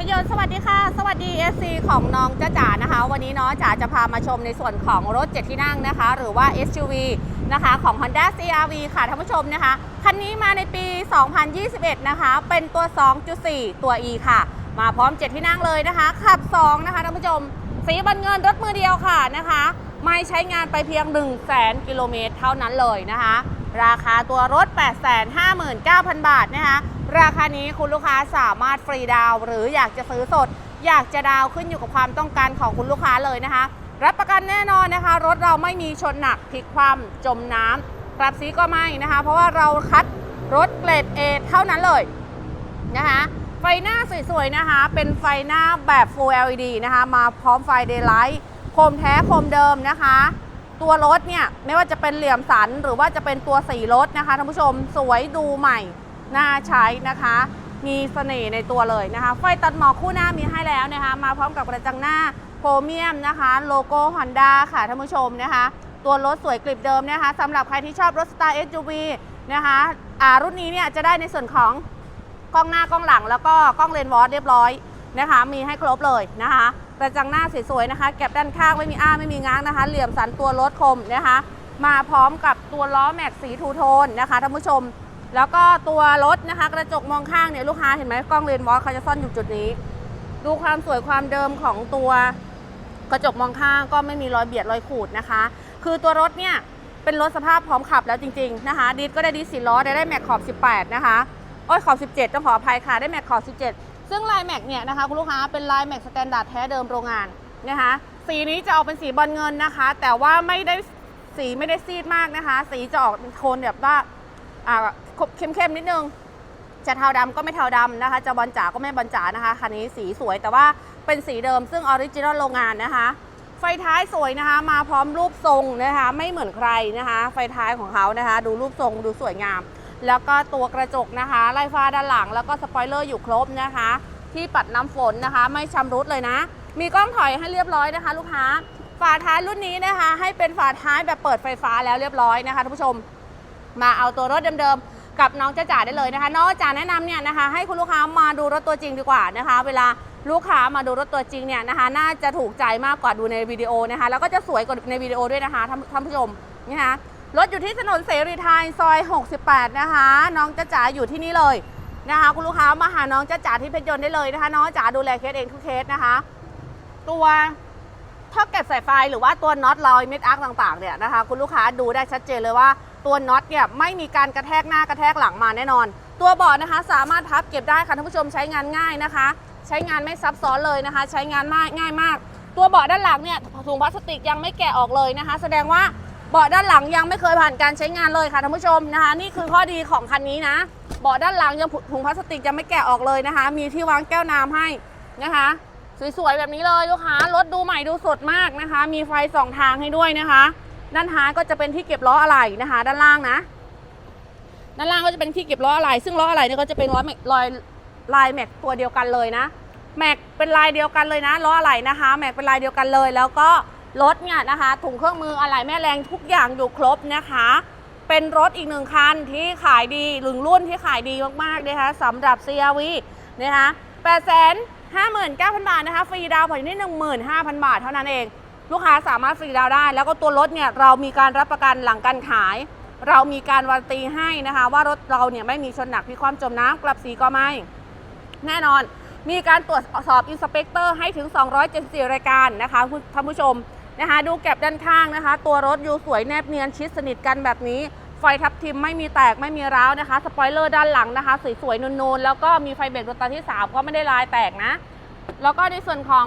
พยนต์สวัสดีค่ะ สวัสดี FC ของน้องจ้าจ๋านะคะ วันนี้น้องจ๋าจะพามาชมในส่วนของรถ7ที่นั่งนะคะ หรือว่า SUV นะคะของ Honda CRV ค่ะท่านผู้ชมนะคะ คันนี้มาในปี 2021 นะคะ เป็นตัว 2.4 ตัว E ค่ะ มาพร้อม7ที่นั่งเลยนะคะ ขับ 2 นะคะท่านผู้ชม สีบันเงินรถมือเดียวค่ะนะคะ ไม่ใช้งานไปเพียง 1 0 0 0 0 0กิโลเมตรเท่านั้นเลยนะคะ ราคาตัวรถ 859,000 บาทนะคะ ราคานี้คุณลูกค้าสามารถฟรีดาวหรืออยากจะซื้อสด อยากจะดาวขึ้นอยู่กับความต้องการของคุณลูกค้าเลยนะคะ รับประกันแน่นอนนะคะ รถเราไม่มีชนหนักพลิกคว่ำจมน้ำปรับสีก็ไม่นะคะ เพราะว่าเราคัดรถเกรด A เท่านั้นเลยนะคะไฟหน้าสวยๆนะคะ เป็นไฟหน้าแบบ Full LED นะคะ มาพร้อมไฟ Daylight โคมแท้โคมเดิมนะคะ ตัวรถเนี่ยไม่ว่าจะเป็นเหลี่ยมสันหรือว่าจะเป็นตัวสีรถนะคะท่านผู้ชมสวยดูใหม่น่าใช้นะคะ มีเสน่ห์ในตัวเลยนะคะ ไฟตัดหมอกคู่หน้ามีให้แล้วนะคะ มาพร้อมกับกระจังหน้าโพรเมียมนะคะ โลโก้ Honda ค่ะท่านผู้ชมนะคะ ตัวรถสวยกริบเดิมนะคะสำหรับใครที่ชอบรถสไตล์ SUV นะคะรุ่นนี้เนี่ยจะได้ในส่วนของกล้องหน้ากล้องหลังแล้วก็กล้องเลนวอสเรียบร้อย นะคะ มีให้ครบเลยนะคะกระจังหน้าสวยๆนะคะ แก็บด้านข้างไม่มีอ้าไม่มีง้างนะคะ เหลี่ยมสันตัวรถคมนะคะ มาพร้อมกับตัวล้อแม็กสีทูโทนนะคะท่านผู้ชม แล้วก็ตัวรถนะคะ กระจกมองข้างเนี่ยลูกค้าเห็นไหมกล้องเลนส์วอสเขาจะซ่อนอยู่จุดนี้ ดูความสวยความเดิมของตัวกระจกมองข้างก็ไม่มีรอยเบียดรอยขูดนะคะ คือตัวรถเนี่ยเป็นรถสภาพพร้อมขับแล้วจริงๆนะคะดีดก็ได้ดีสีล้อได้ได้แม็กขอบ 18 นะคะ โอ้ยขอบ 17 ต้องขออภัยค่ะ ได้แม็กขอบ 17 ซึ่งลายแม็กเนี่ยนะคะคุณลูกค้าเป็นลายแม็กสแตนดาร์ดแท้เดิมโรงงานนะคะสีนี้จะออกเป็นสีบอลเงินนะคะ แต่ว่าไม่ได้สีไม่ได้ซีดมากนะคะ สีจะออกเป็นโทนแบบว่าอ่าเข้มๆนิดนึงจะเทาดำก็ไม่เทาดำนะคะ จะบอลจ๋าก็ไม่บอลจ๋านะคะคันนี้สีสวยแต่ว่าเป็นสีเดิมซึ่งออริจินอลโรงงานนะคะ ไฟท้ายสวยนะคะ มาพร้อมรูปทรงนะคะ ไม่เหมือนใครนะคะ ไฟท้ายของเขานะคะ ดูรูปทรงดูสวยงาม แล้วก็ตัวกระจกนะคะไล่ฟ้าด้านหลัง แล้วก็สปอยเลอร์อยู่ครบนะคะ ที่ปัดน้ำฝนนะคะ ไม่ชำรุดเลยนะ มีกล้องถอยให้เรียบร้อยนะคะ ลูกค้าฝาท้ายรุ่นนี้นะคะ ให้เป็นฝาท้ายแบบเปิดไฟฟ้าแล้วเรียบร้อยนะคะท่านผู้ชม มาเอาตัวรถเดิมๆ กับน้องจ้าจ๋าได้เลยนะคะ น้องจ๋าแนะนำเนี่ยนะคะ ให้คุณลูกค้ามาดูรถตัวจริงดีกว่านะคะ เวลาลูกค้ามาดูรถตัวจริงเนี่ยนะคะ น่าจะถูกใจมากกว่าดูในวิดีโอนะคะ แล้วก็จะสวยกว่าในวิดีโอด้วยนะคะท่านท่านผู้ชมนะคะ รถอยู่ที่ถนนเสรีไทยซอย 68 นะคะ น้องจ้าจ๋าอยู่ที่นี่เลยนะคะ คุณลูกค้ามาหาน้องจ้าจ๋าที่เพชรยนต์ได้เลยนะคะ น้องจ๋าดูแลเคสเองทุกเคสนะคะ ตัวท่อเก็บสายไฟหรือว่าตัวน็อตลอยเม็ดอาร์คต่างๆเนี่ยนะคะ คุณลูกค้าดูได้ชัดเจนเลยว่าตัวน็อตเนี่ยไม่มีการกระแทกหน้ากระแทกหลังมาแน่นอน ตัวเบาะนะคะ สามารถพับเก็บได้ค่ะท่านผู้ชมใช้งานง่ายนะคะ ใช้งานไม่ซับซ้อนเลยนะคะ ใช้งานง่ายมาก ตัวเบาะด้านหลังเนี่ยถุงพลาสติกยังไม่แกะออกเลยนะคะ แสดงว่า เบาะด้านหลังยังไม่เคยผ่านการใช้งานเลยค่ะท่านผู้ชมนะคะ นี่คือข้อดีของคันนี้นะเบาะด้านหลังยังถุงพลาสติกยังไม่แกะออกเลยนะคะ มีที่วางแก้วน้ำให้นะคะ สวยๆแบบนี้เลยลูกค้ารถดูใหม่ดูสดมากนะคะ มีไฟสองทางให้ด้วยนะคะ ด้านท้ายก็จะเป็นที่เก็บล้ออะไหล่นะคะ ด้านล่างนะ ด้านล่างก็จะเป็นที่เก็บล้ออะไหล่ซึ่งล้ออะไหล่เนี่ยก็จะเป็นล้อแม็กลอยลายแม็กตัวเดียวกันเลยนะแม็กเป็นลายเดียวกันเลยนะล้ออะไหล่นะคะ แม็กเป็นลายเดียวกันเลยแล้วก็ รถเนี่ยนะคะ ถุงเครื่องมืออะไหล่แม่แรงทุกอย่างอยู่ครบนะคะ เป็นรถอีกหนึ่งคันที่ขายดีหนึ่งรุ่นที่ขายดีมากๆนะคะสำหรับ CRV นะคะ8 5 9 0 0 0 บาทนะคะ ฟรีดาวผ่อนอยู่ที่15,000 บาทเท่านั้นเอง ลูกค้าสามารถฟรีดาวได้ แล้วก็ตัวรถเนี่ยเรามีการรับประกันหลังการขาย เรามีการวารันตีให้นะคะ ว่ารถเราเนี่ยไม่มีชนหนักพิความจมน้ำกลับสีก็ไม่แน่นอนมีการตรวจสอบอินสเปกเตอร์ให้ถึง 274 รายการนะคะคุณท่านผู้ชม นะคะ ดูแก็บด้านข้างนะคะ ตัวรถอยู่สวยแนบเนียนชิดสนิทกันแบบนี้ ไฟทับทิมไม่มีแตกไม่มีร้าวนะคะ สปอยเลอร์ด้านหลังนะคะ สวยๆนูนๆ แล้วก็มีไฟเบรกดวงตาที่ 3 ก็ไม่ได้ลายแตกนะ แล้วก็ในส่วนของ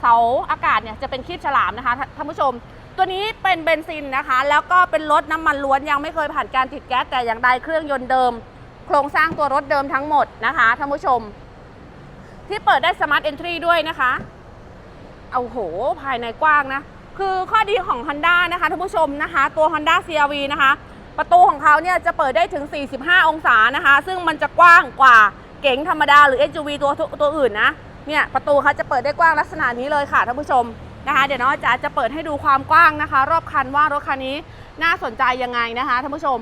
เสาอากาศเนี่ยจะเป็นคีบฉลามนะคะท่านท่านผู้ชม ตัวนี้เป็นเบนซินนะคะ แล้วก็เป็นรถน้ำมันล้วนยังไม่เคยผ่านการติดแก๊สแต่อย่างใดเครื่องยนต์เดิม โครงสร้างตัวรถเดิมทั้งหมดนะคะท่านผู้ชม ที่เปิดได้สมาร์ทเอนทรีด้วยนะคะ เอาโหภายในกว้างนะ คือข้อดีของ Honda นะคะท่านผู้ชมนะคะ ตัว Honda CRV นะคะ ประตูของเขาเนี่ยจะเปิดได้ถึง 45 องศานะคะ ซึ่งมันจะกว้างกว่าเก๋งธรรมดาหรือ SUV ตัวตัวอื่นนะเนี่ยประตูเขาจะเปิดได้กว้างลักษณะนี้เลยค่ะท่านผู้ชมนะคะเดี๋ยวน้องจ๋าจะเปิดให้ดูความกว้างนะคะ รอบคันว่ารถคันนี้น่าสนใจยังไงนะคะท่านผู้ชม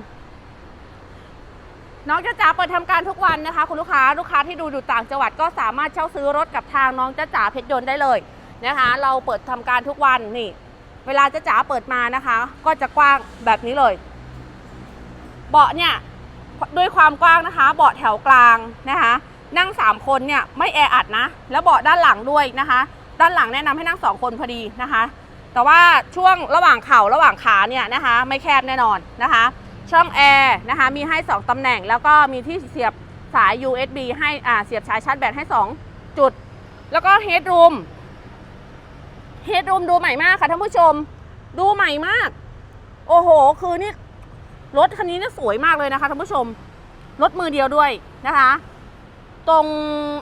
น้องจ้าจ๋าเปิดทำการทุกวันนะคะ คุณลูกค้าลูกค้าที่ดูอยู่ต่างจังหวัดก็สามารถเช่าซื้อรถกับทางน้องจ้าจ๋าเพชรยนต์ได้เลย นะคะ เราเปิดทำการทุกวันนี่ เวลาจ้าจ๋าเปิดมานะคะ ก็จะกว้างแบบนี้เลย เบาะเนี่ยด้วยความกว้างนะคะ เบาะแถวกลางนะคะ นั่ง 3 คนเนี่ยไม่แออัดนะ แล้วเบาะด้านหลังด้วยนะคะ ด้านหลังแนะนำให้นั่ง 2 คนพอดีนะคะ แต่ว่าช่วงระหว่างเข่าระหว่างขาเนี่ยนะคะ ไม่แคบแน่นอนนะคะ ช่องแอร์นะคะมีให้ 2ตำแหน่ง แล้วก็มีที่เสียบสาย USB ให้อ่าเสียบสายชาร์จแบตให้ 2 จุด แล้วก็เฮดรูม เฮดรูมดูใหม่มากค่ะท่านผู้ชม ดูใหม่มาก โอ้โห คือนี่รถคันนี้นี่สวยมากเลยนะคะท่านผู้ชม รถมือเดียวด้วยนะคะ ตรง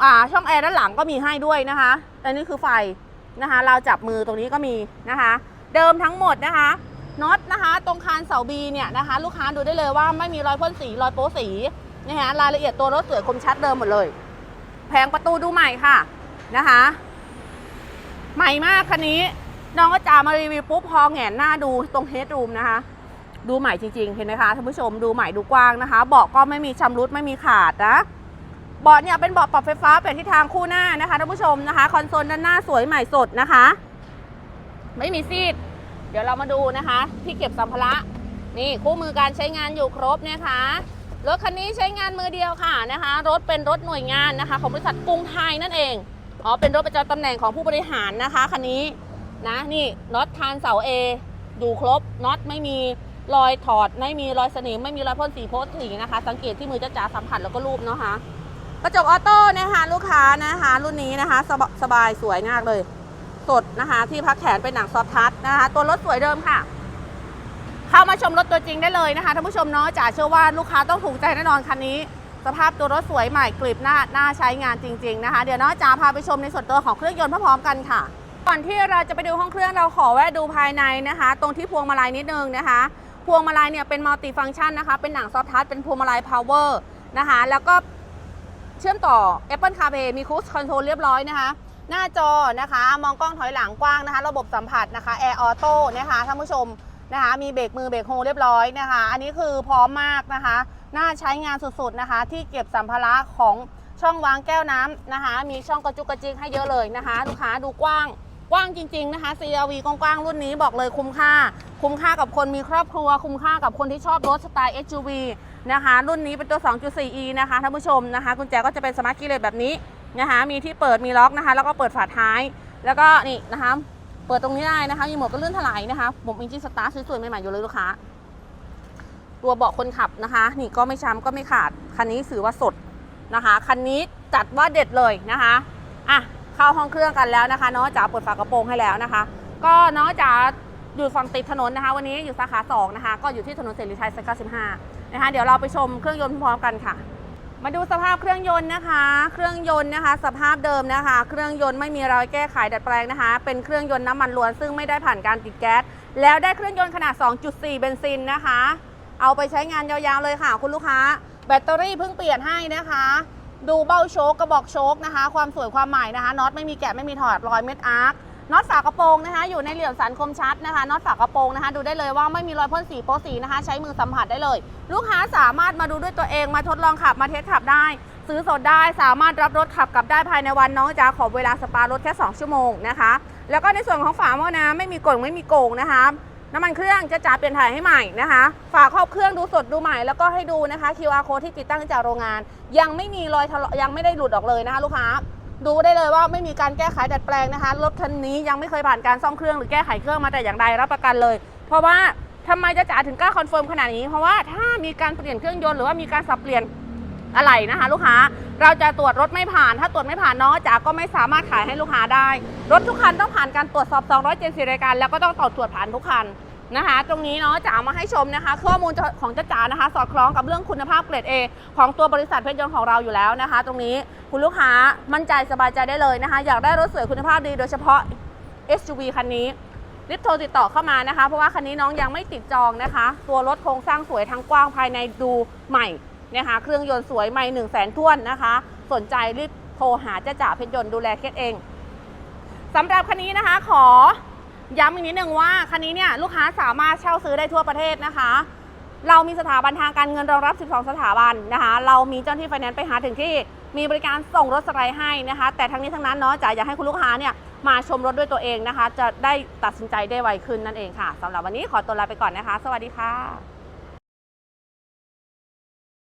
อ่าช่องแอร์ด้านหลังก็มีให้ด้วยนะคะอันนี้คือไฟนะคะเราจับมือตรงนี้ก็มีนะคะ เดิมทั้งหมดนะคะน็อตนะคะ ตรงคานเสาบีเนี่ยนะคะ ลูกค้าดูได้เลยว่าไม่มีรอยพ่นสีรอยโป๊สีนะคะรายละเอียดตัวรถสวยคมชัดเดิมหมดเลย แผงประตูดูใหม่ค่ะนะคะ ใหม่มากคันนี้ น้องก็จะมารีวิวปุ๊บพอแหงนหน้าดูตรงเฮดรูมนะคะ ดูใหม่จริง ๆ เห็นไหมคะท่านผู้ชมดูใหม่ดูกว้างนะคะเบาะก็ไม่มีชำรุดไม่มีขาดนะเบาะเนี่ยเป็นเบาะปรับไฟฟ้าเปลี่ยนทิศทางคู่หน้านะคะท่านผู้ชมนะคะ คอนโซลด้านหน้าสวยใหม่สดนะคะ ไม่มีซีด เดี๋ยวเรามาดูนะคะ ที่เก็บสัมภาระนี่คู่มือการใช้งานอยู่ครบนะคะรถคันนี้ใช้งานมือเดียวค่ะนะคะ รถเป็นรถหน่วยงานนะคะ ของบริษัทกรุงไทยนั่นเอง อ๋อ เป็นรถประจำตำแหน่งของผู้บริหารนะคะคันนี้นะนี่น็อตคานเสาเอดูครบน็อตไม่มีรอยถอด ไม่มีรอยสนิมไม่มีรอยพ่นสีโพสสีนะคะ สังเกตที่มือจ้าจ๋าสัมผัสแล้วก็รูปเนาะคะกระจกออโต้นะคะลูกค้านะคะ รุ่นนี้นะคะสบสบายสวยมากเลย สดนะคะ ที่พักแขนเป็นหนังซอฟทัชนะคะ ตัวรถสวยเดิมค่ะ เข้ามาชมรถตัวจริงได้เลยนะคะท่านผู้ชมเนาะจ๋าเชื่อว่าลูกค้าต้องถูกใจแน่นอนคันนี้ สภาพตัวรถสวยใหม่กริบหน้าหน้าใช้งานจริง ๆ นะคะ เดี๋ยวเนาะจ๋าพาไปชมในส่วนตัวของเครื่องยนต์พร้อมๆกันค่ะ ก่อนที่เราจะไปดูห้องเครื่องเราขอแวะดูภายในนะคะ ตรงที่พวงมาลัยนิดนึงนะคะ พวงมาลัยเนี่ยเป็นมัลติฟังก์ชันนะคะเป็นหนังซอฟทัชเป็นพวงมาลัยพาวเวอร์นะคะแล้วก็เชื่อมต่อ Apple CarPlay มี Cruise Control เรียบร้อยนะคะหน้าจอนะคะ มองกล้องถอยหลังกว้างนะคะ ระบบสัมผัสนะคะ Air Auto นะคะท่านผู้ชม นะคะมีเบรกมือเบรกโฮเรียบร้อยนะคะ อันนี้คือพร้อมมากนะคะ น่าใช้งานสุดๆนะคะ ที่เก็บสัมภาระของช่องวางแก้วน้ำนะคะ มีช่องกระจุกกระจิกให้เยอะเลยนะคะ ลูกค้าดูกว้างกว้างจริง ๆนะคะ CRV กว้างๆรุ่นนี้บอกเลยคุ้มค่า คุ้มค่ากับคนมีครอบครัว คุ้มค่ากับคนที่ชอบรถสไตล์ SUV นะคะ รุ่นนี้เป็นตัว 2.4e นะคะท่านผู้ชมนะคะกุญแจก็จะเป็นสมาร์ทคีย์เลยแบบนี้นะคะ มีที่เปิดมีล็อกนะคะ แล้วก็เปิดฝาท้าย แล้วก็นี่นะคะ เปิดตรงนี้ได้นะคะ มีหมวกกันลื่นถลายนะคะผมอินจิสตาร์ทสวยๆใหม่ๆอยู่เลยลูกค้า ตัวเบาะคนขับนะคะ นี่ก็ไม่ช้ำก็ไม่ขาด คันนี้ถือว่าสดนะคะ คันนี้จัดว่าเด็ดเลยนะคะ อะ เข้าห้องเครื่องกันแล้วนะคะน้องจ๋าเปิดฝากระโปรงให้แล้วนะคะ ก็น้องจ๋าอยู่ฝั่งติดถนนนะคะ วันนี้อยู่สาขา2นะคะ ก็อยู่ที่ถนนเสรีไทยสาย95นะคะ เดี๋ยวเราไปชมเครื่องยนต์พร้อมกันค่ะ มาดูสภาพเครื่องยนต์นะคะ เครื่องยนต์นะคะ สภาพเดิมนะคะ เครื่องยนต์ไม่มีรอยแก้ไขดัดแปลงนะคะ เป็นเครื่องยนต์น้ำมันล้วนซึ่งไม่ได้ผ่านการติดแก๊ส แล้วได้เครื่องยนต์ขนาด 2.4 เบนซินนะคะ เอาไปใช้งานยาวๆเลยค่ะ คุณลูกค้า แบตเตอรี่เพิ่งเปลี่ยนให้นะคะ ดูเบ้าโชคกระบอกโชคนะคะ ความสวยความใหม่นะคะ น็อตไม่มีแกะไม่มีถอดรอยเม็ดอาร์ค น็อตฝากระโปรงนะคะ อยู่ในเหลี่ยมสันคมชัดนะคะน็อตฝากระโปรงนะคะ ดูได้เลยว่าไม่มีรอยพ่นสีโป๊สีนะคะ ใช้มือสัมผัสได้เลย ลูกค้าสามารถมาดูด้วยตัวเองมาทดลองขับมาเทสขับได้ ซื้อสดได้สามารถรับรถขับกลับได้ภายในวันน้องจะขอเวลาสปารถแค่ 2 ชั่วโมงนะคะ แล้วก็ในส่วนของฝาหม้อน้ำไม่มีกลงไม่มีโกงนะคะน้ำมันเครื่องจะจ่าเปลี่ยนถ่ายให้ใหม่นะคะ ฝาครอบเครื่องดูสดดูใหม่แล้วก็ให้ดูนะคะ QR code ที่ติดตั้งจากโรงงาน ยังไม่มีรอยทะเลาะยังไม่ได้หลุดออกเลยนะคะ ลูกค้า ดูได้เลยว่าไม่มีการแก้ไขดัดแปลงนะคะ รถคันนี้ยังไม่เคยผ่านการซ่อมเครื่องหรือแก้ไขเครื่องมาแต่อย่างใดรับประกันเลย เพราะว่าทำไมจะจ๋าถึงกล้าคอนเฟิร์มขนาดนี้ เพราะว่าถ้ามีการเปลี่ยนเครื่องยนต์หรือว่ามีการสับเปลี่ยนอะไรนะคะ ลูกค้าเราจะตรวจรถไม่ผ่าน ถ้าตรวจไม่ผ่านน้องจ๋าก็ไม่สามารถขายให้ลูกค้าได้ รถทุกคันต้องผ่านการตรวจสอบ 274รายการแล้วก็ต้องต่อตรวจผ่านทุกคัน นะคะ ตรงนี้เนาะจะเอามาให้ชมนะคะ ข้อมูลของจ้าจ๋านะคะ สอดคล้องกับเรื่องคุณภาพเกรด A ของตัวบริษัทเพชรยนต์ของเราอยู่แล้วนะคะ ตรงนี้คุณลูกค้ามั่นใจสบายใจได้เลยนะคะ อยากได้รถสวยคุณภาพดีโดยเฉพาะ SUV คันนี้รีบโทรติดต่อเข้ามานะคะ เพราะว่าคันนี้น้องยังไม่ติดจองนะคะ ตัวรถโครงสร้างสวยทั้งกว้างภายในดูใหม่นะคะ เครื่องยนต์สวยใหม่1 0 0 0 0แสนท้วนนะคะ สนใจรีบโทรหาจ้าจ๋าเพชรยนต์ดูแลเคสเองสำหรับคันนี้นะคะขอ ย้ำอีกนิดนึงว่าคันนี้เนี่ยลูกค้าสามารถเช่าซื้อได้ทั่วประเทศนะคะ เรามีสถาบันทางการเงินรองรับ 12 สถาบันนะคะ เรามีเจ้าหน้าที่ไฟแนนซ์ไปหาถึงที่มีบริการส่งรถสไลด์ให้นะคะ แต่ทั้งนี้ทั้งนั้นเนาะจ๋าอยากให้คุณลูกค้าเนี่ยมาชมรถด้วยตัวเองนะคะ จะได้ตัดสินใจได้ไวขึ้นนั่นเองค่ะสำหรับวันนี้ขอตัวลาไปก่อนนะคะ สวัสดีค่ะ